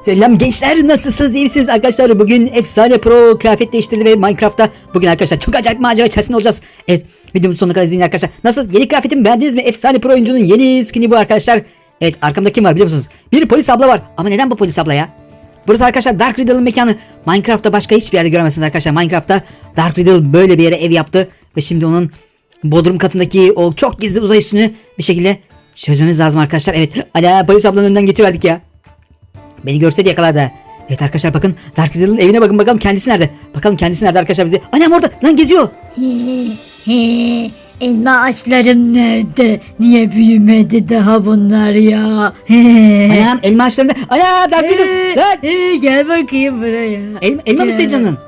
Selam gençler nasılsınız? İyi misiniz? Arkadaşlar bugün efsane pro kıyafet değiştirdi ve Minecraft'ta bugün arkadaşlar çok acayip macera içerisinde olacağız. Evet videomun sonuna kadar izleyin arkadaşlar. Nasıl? Yeni kıyafetimi beğendiniz mi? Efsane pro oyuncunun yeni skini bu arkadaşlar. Evet arkamda kim var biliyor musunuz? Bir polis abla var. Ama neden bu polis abla ya? Burası arkadaşlar Dark Riddle'ın mekanı. Minecraft'ta başka hiçbir yerde göremezsiniz arkadaşlar. Minecraft'ta Dark Riddle böyle bir yere ev yaptı ve şimdi onun Bodrum katındaki o çok gizli uzay üstünü bir şekilde çözmemiz lazım arkadaşlar. Evet ala polis ablanın önünden geçiverdik ya Beni görseydi yakalardı. Evet arkadaşlar bakın Dark Riddle'ın evine bakın bakalım kendisi nerede? Bakalım kendisi nerede arkadaşlar bizi. Annem orada lan geziyor. Elma ağaçlarım nerede? Niye büyümedi daha bunlar ya? Anam elma ağaçlarında. Ana Dark Riddle. Lan. Gel bakayım buraya. El, elma mı istiyor canın?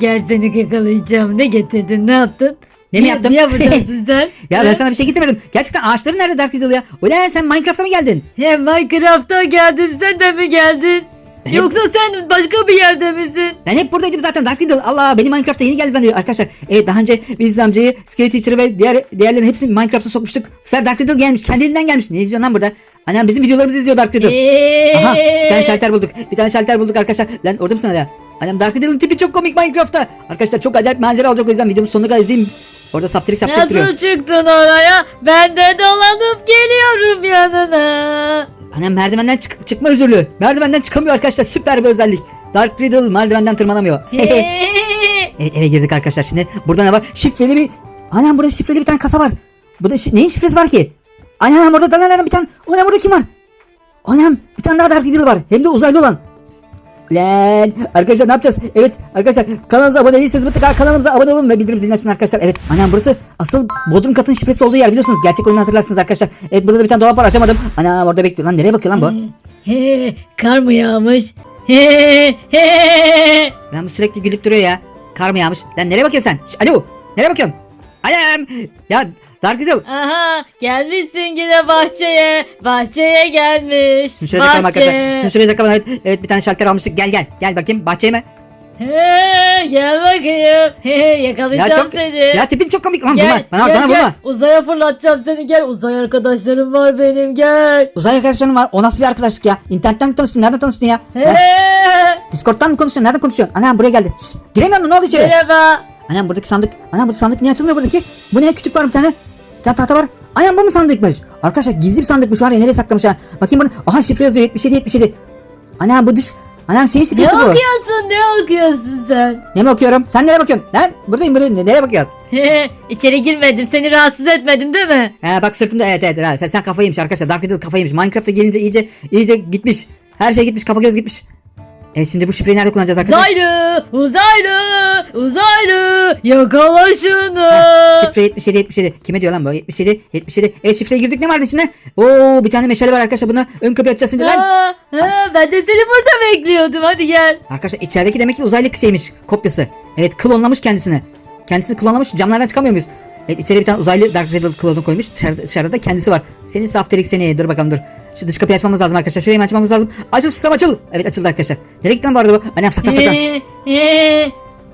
Gel seni yakalayacağım. Ne getirdin? Ne yaptın? Ne mi yaptım? Buradasın sen? Ya ben sana bir şey getirmedim. Gerçekten ağaçları nerede Dark Riddle ya? Ulan sen Minecraft'a mı geldin? He, Minecraft'a geldim. Sen de mi geldin? Ben- Yoksa sen başka bir yerde misin? Ben hep buradaydım zaten Dark Riddle. Allah beni Minecraft'a yeni geldi zannediyor arkadaşlar. Evet daha önce biz amcayı, Scary Teacher'ı ve diğer diğerlerin hepsini Minecraft'a sokmuştuk. Bu sefer Dark Riddle gelmiş. Kendi elinden gelmiş. Ne izliyorsun lan burada? Anam bizim videolarımızı izliyor Dark Riddle. He. Aha bir tane şalter bulduk. Bir tane şalter bulduk arkadaşlar. Lan orada mısın hala? Annem Dark Riddle'ın tipi çok komik Minecraft'ta. Arkadaşlar çok acayip manzara olacak o yüzden videomun sonuna kadar izleyin. Orada saptirik duruyor. Nasıl çıktın oraya? Ben de dolanıp geliyorum yanına. Annem merdivenden çık- çıkma özürlü. Merdivenden çıkamıyor arkadaşlar. Süper bir özellik. Dark Riddle merdivenden tırmanamıyor. evet eve girdik arkadaşlar şimdi. Burada ne var? Şifreli bir... Anam burada şifreli bir tane kasa var. Burada şi- neyin şifresi var ki? Anam orada da lan bir tane... Anam burada kim var? Anam bir tane daha Dark Riddle var. Hem de uzaylı olan. Lan arkadaşlar ne yapacağız? Evet arkadaşlar kanalımıza abone değilseniz mutlaka kanalımıza abone olun ve bildirim zilini açın arkadaşlar. Evet anam burası asıl Bodrum katın şifresi olduğu yer biliyorsunuz. Gerçek oyunu hatırlarsınız arkadaşlar. Evet burada da bir tane dolap var açamadım. Anam orada bekliyor lan nereye bakıyor lan bu? He, kar mı yağmış? He, he. Lan bu sürekli gülüp duruyor ya. Kar mı yağmış? Lan nereye bakıyorsun sen? Şş, alo nereye bakıyorsun? Anam ya Dark Riddle. Aha gelmişsin yine bahçeye. Bahçeye gelmiş. Şunu şuraya takalım arkadaşlar. Bahçe. Şunu takalım evet. Evet bir tane şalter almıştık. Gel gel. Gel bakayım bahçeye mi? He, gel bakayım. He, Ya yakalayacağım çok seni. ya tipin çok komik lan gel, vurma. Bana gel, bana gel. vurma. Uzaya fırlatacağım seni gel. Uzay arkadaşlarım var benim gel. Uzay arkadaşlarım var. O nasıl bir arkadaşlık ya? İnternetten mi tanıştın? Nereden tanıştın ya? He, Ha? Discord'dan mı konuşuyorsun? Nereden konuşuyorsun? Anam buraya geldi. Şşt, giremiyor musun? Ne oldu içeri? merhaba. Anam buradaki sandık. Anam bu sandık niye açılmıyor buradaki? Bu ne? Kütük var bir tane. Bir tane tahta var. Anam bu mu sandıkmış? Arkadaşlar gizli bir sandıkmış var ya nereye saklamış ha? Bakayım burada. Aha şifre yazıyor 77 77. Anam bu dış. Anam şeyin Ne şifresi bu. okuyorsun ne okuyorsun sen? Ne mi okuyorum? Sen nereye bakıyorsun? Lan buradayım buradayım. Nereye bakıyorsun? İçeri girmedim seni rahatsız etmedim değil mi? He bak sırtında evet evet. evet. Sen, sen kafayı yemiş arkadaşlar. Dark Riddle kafayı yemiş. Minecraft'a gelince iyice iyice gitmiş. Her şey gitmiş. Kafa göz gitmiş. Evet şimdi bu şifreyi nerede kullanacağız arkadaşlar? Uzaylı, uzaylı, uzaylı, yakala şunu. Ha, şifre 77 77. Kime diyor lan bu? 77 77. E şifreye girdik ne vardı içinde? Oo bir tane meşale var arkadaşlar. Bunu ön kapıya açacağız şimdi lan. Ha, ha, ben de seni burada bekliyordum hadi gel. Arkadaşlar içerideki demek ki uzaylı şeymiş. Kopyası. Evet klonlamış kendisini. Kendisini klonlamış. Camlardan çıkamıyor muyuz? Evet içeri bir tane uzaylı Dark Riddle klonu koymuş. Dışarıda, dışarıda da kendisi var. Senin safterik seni. Dur bakalım dur. Şu dış kapıyı açmamız lazım arkadaşlar. Şurayı açmamız lazım. Açıl susam açıl. Evet açıldı arkadaşlar. Nereye gitti lan bu arada bu? Annem saklan saklan.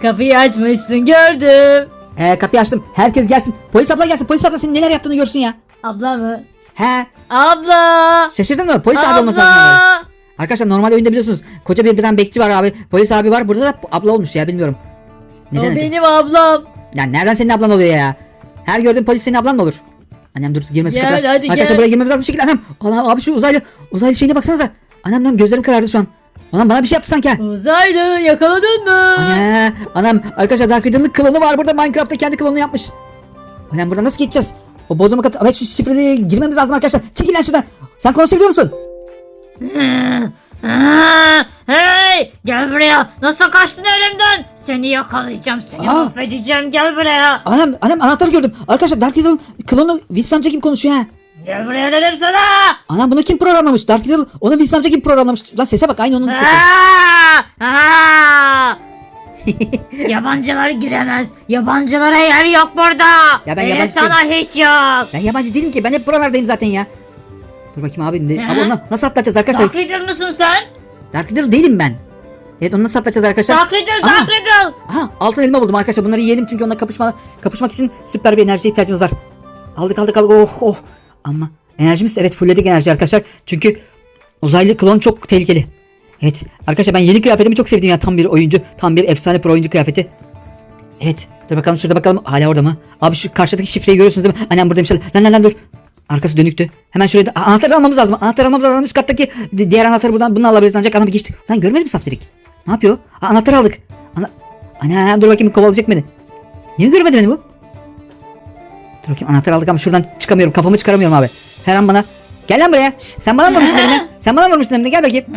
Kapıyı açmışsın gördüm. Ee, kapıyı açtım. Herkes gelsin. Polis abla gelsin. Polis abla senin neler yaptığını görsün ya. Abla mı? He. Abla. Şaşırdın mı? Polis abi olması lazım. abi. Abla. Arkadaşlar normal oyunda biliyorsunuz. Koca bir, bir tane bekçi var abi. Polis abi var. Burada da abla olmuş ya bilmiyorum. O Neden acaba? benim ablam. Ya nereden senin ablan oluyor ya? Her gördüğün polis senin ablan mı olur? Annem dur girmesin Gel, kapıya. hadi Arkadaşlar gel. buraya girmemiz lazım bir şekilde. Anam. Anam abi şu uzaylı uzaylı şeyine baksanıza. Anam anam gözlerim karardı şu an. Anam bana bir şey yaptı sanki. ha. Uzaylı yakaladın mı? Ana, anam arkadaşlar Dark Riddle'ın klonu var burada Minecraft'ta kendi klonunu yapmış. Anam burada nasıl geçeceğiz? O bodruma kat... Ama şu şifreli girmemiz lazım arkadaşlar. Çekil lan şuradan. Sen konuşabiliyor musun? Aa, Hey gel buraya nasıl kaçtın elimden seni yakalayacağım seni Aa. mahvedeceğim gel buraya Anam anam anahtarı gördüm. Arkadaşlar Dark Riddle'ın klonu Wilson amca gibi konuşuyor ha. gel buraya dedim sana Anam bunu kim programlamış? Dark Riddle onu Wilson amca gibi programlamış. Lan sese bak aynı onun sesi. Aa, aa. Yabancılar giremez yabancılara yer yok burada Ya ben Benim yabancı sana hiç yok Ben yabancı değilim ki. Ben hep buralardayım zaten ya. Dur bakayım abi. Ne, abi onu nasıl atlatacağız arkadaşlar? Dark Riddle mısın sen? Dark Riddle değilim ben. Evet onu nasıl atlatacağız arkadaşlar? Dark Riddle. Dark Riddle Aha altın elma buldum arkadaşlar. Bunları yiyelim çünkü onunla kapışma, kapışmak için süper bir enerjiye ihtiyacımız var. Aldık aldık aldık. Oh oh. Ama enerjimiz evet fullledik enerji arkadaşlar. Çünkü Uzaylı klon çok tehlikeli. Evet arkadaşlar ben yeni kıyafetimi çok sevdim ya tam bir oyuncu. Tam bir efsane pro oyuncu kıyafeti. Evet dur bakalım şurada bakalım hala orada mı? Abi şu karşıdaki şifreyi görüyorsunuz değil mi? Annem buradaymış. Lan lan lan dur. Arkası dönüktü. Hemen şuraya da Aa, anahtarı almamız lazım. Anahtarı almamız lazım. Üst kattaki di- diğer anahtarı buradan bunu alabiliriz ancak ana bir geçti. Lan görmedin mi saftirik? Ne yapıyor? Aa, anahtarı aldık. Ana... Ana dur bakayım kovalayacak beni. Niye görmedi beni bu? Dur bakayım anahtarı aldık ama şuradan çıkamıyorum. Kafamı çıkaramıyorum abi. Her an bana. Gel lan buraya. Şş, sen bana mı vurmuştun elimden? Sen bana mı vurmuştun elimden? Gel bakayım.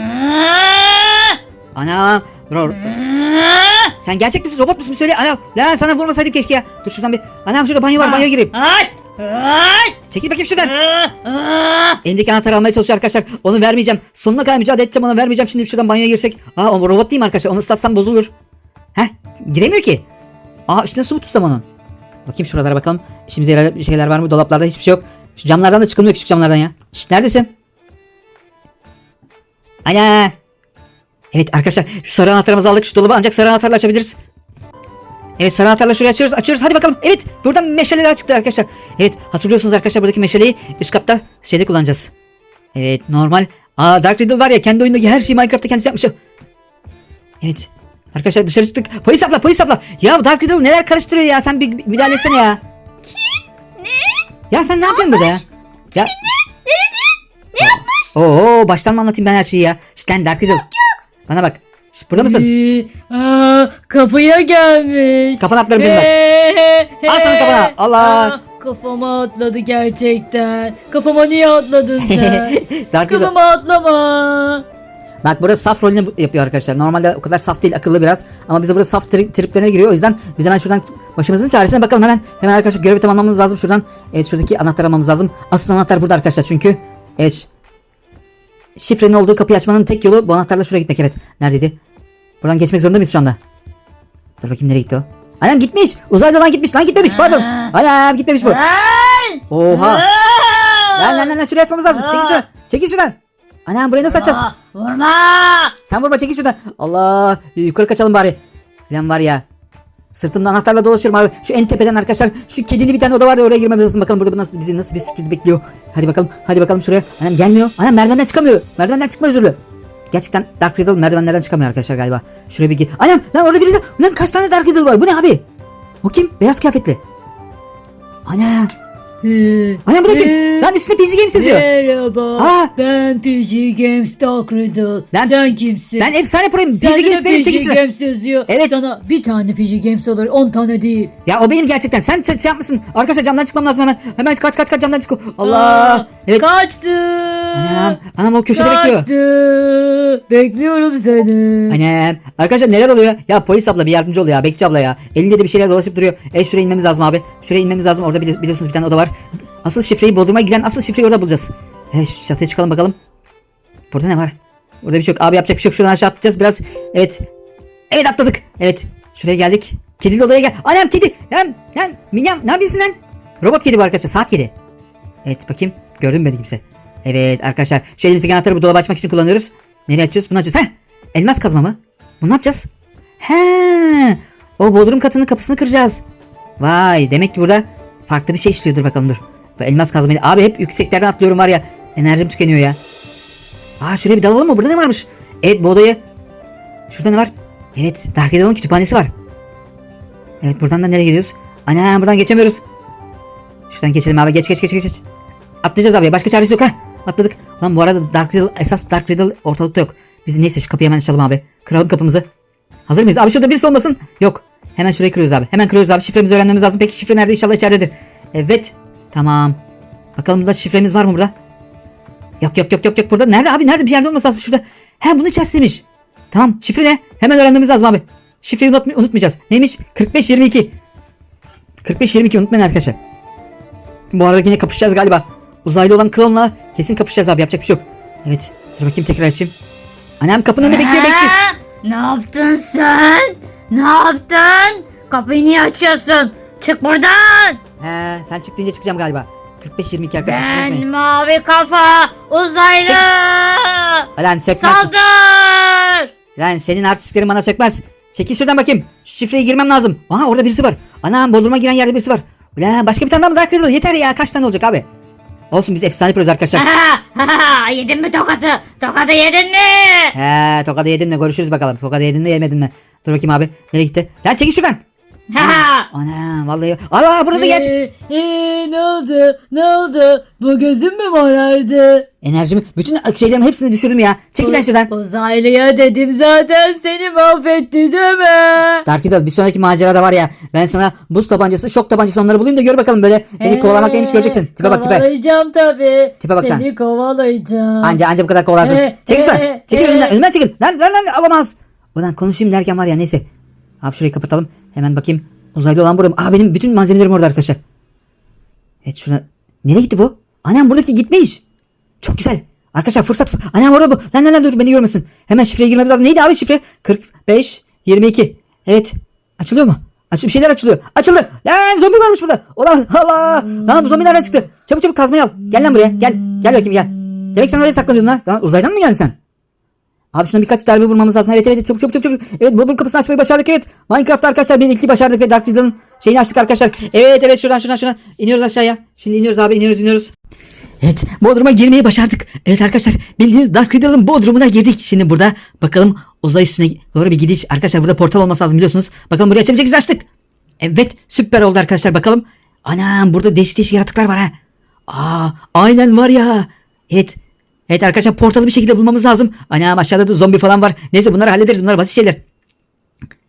Ana. Dur, sen gerçek misin robot musun söyle. Ana lan sana vurmasaydım keşke ya. Dur şuradan bir. Anam şurada banyo var banyoya gireyim. Ay! Çekil bakayım şuradan. Elindeki anahtarı almaya çalışıyor arkadaşlar. Onu vermeyeceğim. Sonuna kadar mücadele edeceğim onu vermeyeceğim. Şimdi şuradan banyoya girsek. Aa o robot değil mi arkadaşlar? Onu ıslatsam bozulur. Heh giremiyor ki. Aa üstüne su mu tutsam onun? Bakayım şuralara bakalım. İşimize yarar şeyler var mı? Dolaplarda hiçbir şey yok. Şu camlardan da çıkılmıyor küçük camlardan ya. Şşt neredesin? Ana. Evet arkadaşlar şu sarı anahtarımızı aldık. Şu dolabı ancak sarı anahtarla açabiliriz. Evet sarı anahtarla şurayı açıyoruz açıyoruz hadi bakalım. Evet buradan meşaleler çıktı arkadaşlar. Evet hatırlıyorsunuz arkadaşlar buradaki meşaleyi üst katta şeyde kullanacağız. Evet normal. Aa Dark Riddle var ya kendi oyundaki her şeyi Minecraft'ta kendisi yapmış. Evet. Arkadaşlar dışarı çıktık. Polis abla polis abla. Ya Dark Riddle neler karıştırıyor ya sen bir müdahale etsene ya. Ne? Ya sen ne yapıyorsun burada ya? Ya. Ne yapmış? Oo baştan mı anlatayım ben her şeyi ya? Şşt lan Dark Riddle. Bana bak. Şşt, burada mısın? Ee, aa, kapıya gelmiş. Kafana atlarım senin bak. Ee, Al sana kafana, Allah. Aa, Kafama atladı gerçekten. Kafama niye atladın sen? Dark. Kafama atlama. Bak burada saf rolünü yapıyor arkadaşlar. Normalde o kadar saf değil akıllı biraz. Ama bize burada saf tri- triplerine giriyor. O yüzden biz hemen şuradan başımızın çaresine bakalım hemen. Hemen arkadaşlar görevi tamamlamamız lazım şuradan. Evet şuradaki anahtar almamız lazım. Asıl anahtar burada arkadaşlar çünkü. Evet. Şifrenin olduğu kapıyı açmanın tek yolu bu anahtarla şuraya gitmek evet. Neredeydi? Buradan geçmek zorunda mıyız şu anda? Dur bakayım nereye gitti o? Anam gitmiş. Uzaylı olan gitmiş. Lan gitmemiş pardon. Anam gitmemiş bu. Oha. Lan lan lan lan şuraya açmamız lazım. Çekil şuradan. Çekil şuradan. Anam burayı nasıl açacağız? Vurma. Sen vurma çekil şuradan. Allah yukarı kaçalım bari. Lan var ya. Sırtımda anahtarla dolaşıyorum abi. Şu en tepeden arkadaşlar. Şu kedili bir tane oda var ya oraya girmemiz lazım. Bakalım burada nasıl bizi nasıl bir sürpriz bekliyor. Hadi bakalım. Hadi bakalım şuraya. Anam gelmiyor. Anam merdivenden çıkamıyor. Merdivenden çıkma özürlü. Gerçekten Dark Riddle merdivenlerden çıkamıyor arkadaşlar galiba. Şuraya bir gir. Anam lan orada birisi. Lan kaç tane Dark Riddle var? Bu ne abi? O kim? Beyaz kıyafetli. Ana. Anam bu da kim? Lan üstünde PG Games yazıyor. Merhaba. Aa. Ben PG Games Dark Riddle. Lan- Sen kimsin? Ben efsane proyum. PG Games benim PG. Games yazıyor. Evet. Sana bir tane PG Games olur 10 tane değil. Ya o benim gerçekten. Sen ç- şey yapmışsın. Arkadaşlar camdan çıkmam lazım hemen. Hemen kaç kaç kaç camdan çık. Allah. Aa, Evet. Kaçtı. Anam. Anam o köşede bekliyor. Kaçtı. Bekliyorum seni. Anam. Arkadaşlar neler oluyor? Ya polis abla bir yardımcı ol ya. Bekçi abla ya. Elinde de bir şeyler dolaşıp duruyor. E şuraya inmemiz lazım abi. Şuraya inmemiz lazım. Orada bili- biliyorsunuz bir tane oda var. Asıl şifreyi Bodrum'a giden asıl şifreyi orada bulacağız. Evet şu çatıya çıkalım bakalım. Burada ne var? Burada bir şey yok. Abi yapacak bir şey yok. Şuradan aşağı atlayacağız biraz. Evet. Evet atladık. Evet. Şuraya geldik. Kedili odaya gel. Anam kedi. Lan lan. Minyam ne yapıyorsun lan? Robot kedi bu arkadaşlar. Saat kedi. Evet bakayım. Gördün mü beni kimse? Evet arkadaşlar. Şu elimizdeki anahtarı bu dolabı açmak için kullanıyoruz. Nereye açıyoruz? Bunu açıyoruz. Heh. Elmas kazma mı? Bunu ne yapacağız? He. O bodrum katının kapısını kıracağız. Vay demek ki burada farklı bir şey işliyordur bakalım dur. Bu elmas kazmayı. Abi hep yükseklerden atlıyorum var ya. Enerjim tükeniyor ya. Aa şuraya bir dalalım mı? Burada ne varmış? Evet bu odayı. Şurada ne var? Evet Dark Riddle'ın kütüphanesi var. Evet buradan da nereye gidiyoruz? Ana buradan geçemiyoruz. Şuradan geçelim abi geç geç geç geç. Atlayacağız abi başka çaresi yok ha. Atladık. Lan bu arada Dark Riddle esas Dark Riddle ortalıkta yok. Biz neyse şu kapıyı hemen açalım abi. Kıralım kapımızı. Hazır mıyız? Abi şurada birisi olmasın. Yok. Hemen şurayı kırıyoruz abi. Hemen kırıyoruz abi. Şifremizi öğrenmemiz lazım. Peki şifre nerede? İnşallah içeridedir. Evet. Tamam. Bakalım burada şifremiz var mı burada? Yok yok yok yok yok burada. Nerede abi? Nerede? Bir yerde olması lazım şurada. He bunun içerisindeymiş. Tamam. Şifre ne? Hemen öğrenmemiz lazım abi. Şifreyi unutma- unutmayacağız. Neymiş? 4522. 4522 unutmayın arkadaşlar. Bu arada yine kapışacağız galiba. Uzaylı olan klonla kesin kapışacağız abi. Yapacak bir şey yok. Evet. Dur bakayım tekrar açayım. Annem kapının önünde bekliyor bekçi. Ne yaptın sen? Ne yaptın? Kapıyı niye açıyorsun? Çık buradan. He, sen çıktığınca çıkacağım galiba. 45-22 arkadaşlar. Ben unutmayın. mavi kafa uzaylı. Lan sökmez. Saldır. Lan senin artistlerin bana sökmez. Çekil şuradan bakayım. Şu şifreyi girmem lazım. Aha orada birisi var. Anam bodruma giren yerde birisi var. Ulan başka bir tane daha mı Dark Riddle? Yeter ya kaç tane olacak abi? Olsun biz efsane proyuz arkadaşlar. Yedin mi tokadı? Tokadı yedin mi? He tokadı yedin mi görüşürüz bakalım. Tokadı yedin mi yemedin mi? Dur bakayım abi. Nereye gitti? Lan çekil şuradan. Ha. Ana vallahi. Allah burada da geç. Ee, ee, ne oldu? Ne oldu? Bu gözüm mü morardı? Enerjimi bütün şeylerimi hepsini düşürdüm ya. Çekil lan şuradan. Uzaylıya dedim zaten seni mahvetti değil mi? Dark bir sonraki macerada var ya ben sana buz tabancası şok tabancası onları bulayım da gör bakalım böyle beni kovalamak neymiş göreceksin. Tipe bak tipe. Kovalayacağım tabii. Tipe bak sen. Seni kovalayacağım. Anca anca bu kadar kovalarsın. Ee, çekil şuradan. ee, Çekil ee. önümden. Önümden çekil. Lan lan lan alamaz. Ulan konuşayım derken var ya neyse. Abi şurayı kapatalım. Hemen bakayım. Uzaylı olan burada mı? Aa benim bütün malzemelerim orada arkadaşlar. Evet şuna. Nereye gitti bu? Annem buradaki gitmiş. Çok güzel. Arkadaşlar fırsat. Annem orada bu. Lan lan lan dur beni görmesin. Hemen şifreye girmemiz lazım. Neydi abi şifre? 45 22. Evet. Açılıyor mu? Aç bir şeyler açılıyor. Açıldı. Lan zombi varmış burada. Ulan Allah. Lan bu zombi nereden çıktı? Çabuk çabuk kazmayı al. Gel lan buraya. Gel. Gel bakayım gel. Demek sen oraya saklanıyordun lan. Uzaydan mı geldin sen? Abi şuna birkaç darbe vurmamız lazım. Evet evet çabuk çabuk çabuk. Evet bodrum kapısını açmayı başardık evet. Minecraft arkadaşlar bir ilki başardık ve Dark Riddle'ın şeyini açtık arkadaşlar. Evet evet şuradan şuradan şuradan. İniyoruz aşağıya. Şimdi iniyoruz abi iniyoruz iniyoruz. Evet Bodrum'a girmeyi başardık. Evet arkadaşlar bildiğiniz Dark Riddle'ın Bodrum'una girdik. Şimdi burada bakalım uzay üstüne doğru bir gidiş. Arkadaşlar burada portal olması lazım biliyorsunuz. Bakalım buraya açabilecek miyiz açtık. Evet süper oldu arkadaşlar bakalım. Anam burada değişik değişik yaratıklar var ha. Aa aynen var ya. Evet. Evet arkadaşlar portalı bir şekilde bulmamız lazım. Anam aşağıda da zombi falan var. Neyse bunları hallederiz bunlar basit şeyler.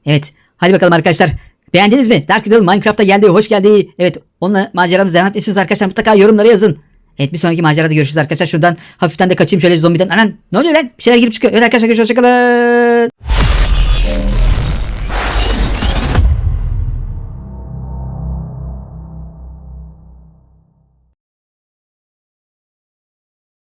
Evet. Hadi bakalım arkadaşlar. Beğendiniz mi? Dark Riddle Minecraft'a geldi. Hoş geldi. Evet. Onunla maceramız devam etmek arkadaşlar. Mutlaka yorumlara yazın. Evet bir sonraki macerada görüşürüz arkadaşlar. Şuradan hafiften de kaçayım şöyle zombiden. Anan ne oluyor lan? Bir şeyler girip çıkıyor. Evet arkadaşlar görüşürüz. Hoşçakalın.